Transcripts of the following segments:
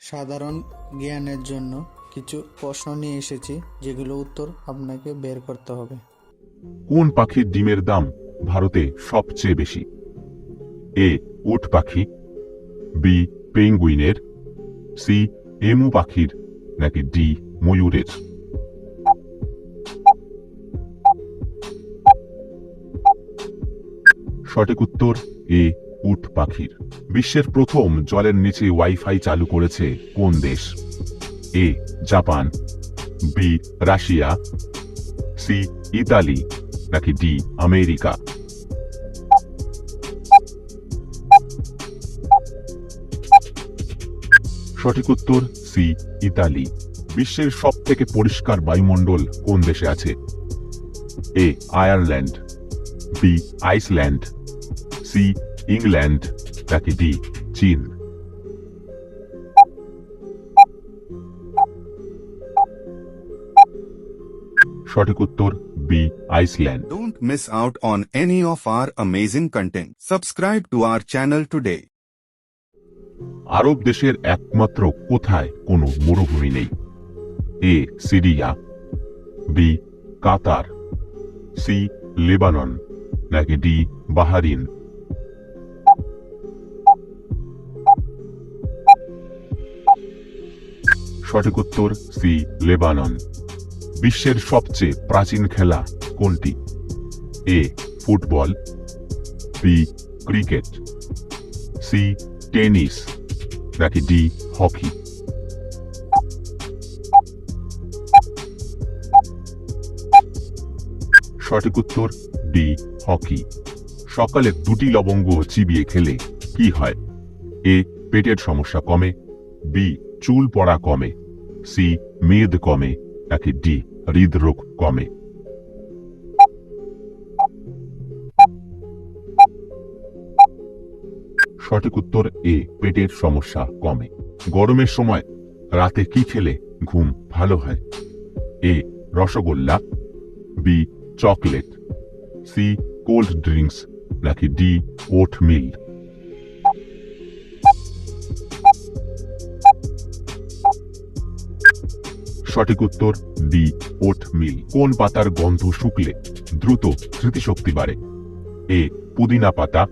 সাধারণ জ্ঞানের জন্য কিছু প্রশ্ন নিয়ে এসেছি, যেগুলো উত্তর আপনাকে বের করতে হবে। কোন পাখির ডিমের দাম ভারতে সবচেয়ে বেশি? এ, উট পাখি, বি, পেঙ্গুইনের, সি, এমু পাখির, নাকি ডি, ময়ূরের? সঠিক উত্তর এ উট পাখির। বিশ্বের প্রথম জলের নিচে ওয়াইফাই চালু করেছে কোন দেশ? A, Japan, B, Russia, C, Italy, নাকি ডি, আমেরিকা? সঠিক উত্তর, সি, ইতালি। বিশ্বের সব থেকে পরিষ্কার বায়ুমণ্ডল কোন দেশে আছে? A, Ireland, B, Iceland, C England নাকি ডি চীন সঠিক উত্তর B Iceland Don't miss out on any of our amazing content. Subscribe to our channel today. আরব দেশের একমাত্র কোথায় কোনো মরুভূমি নেই? A Syria B Qatar C Lebanon নাকি ডি বাহারিন সঠিক উত্তর সি, লেবানন। বিশ্বের সবচেয়ে প্রাচীন খেলা কোনটি? A, football, B, cricket, C, tennis, নাকি ডি, হকি? সঠিক উত্তর ডি, হকি। সকালে দুটি লবঙ্গ চিবিয়ে খেলে কি হয়? এ, পেটের সমস্যা কমে বি চুল পড়া কমে। সি মেদ কমে। নাকি ডি হৃদরোগ কমে। সঠিক উত্তর এ পেটের সমস্যা কমে। গরমের সময় রাতে কি খেলে ঘুম ভালো হয়? A rasgulla. B chocolate. C cold drinks. নাকি ডি ওট মিল সঠিক উত্তর ডি ওট মিল কোন পাতার গন্ধ শুকলে দ্রুত স্মৃতিশক্তি বাড়ে? এ, পুদিনা পাতা,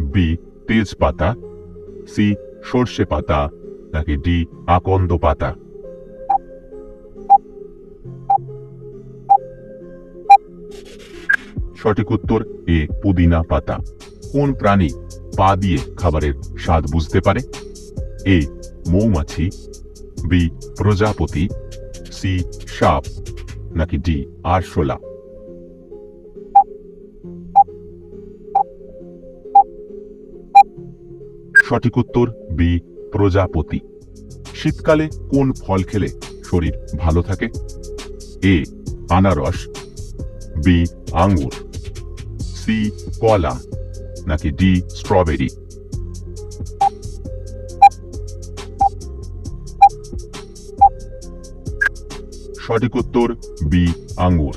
বি, তেজপাতা, সি, সর্ষে পাতা, নাকি ডি, আকন্দ পাতা? সঠিক উত্তর, এ, পুদিনা পাতা। কোন প্রাণী পা দিয়ে খাবারের স্বাদ বুঝতে পারে? এ, মৌমাছি, বি, প্রজাপতি সি সাপ নাকি ডি আরশোলা সঠিক উত্তর, বি, প্রজাপতি। শীতকালে কোন ফল খেলে শরীর ভালো থাকে? এ, আনারস, বি, আঙ্গুর, সি, কলা, নাকি ডি, স্ট্রবেরি? সঠিক উত্তর বি আঙ্গুর।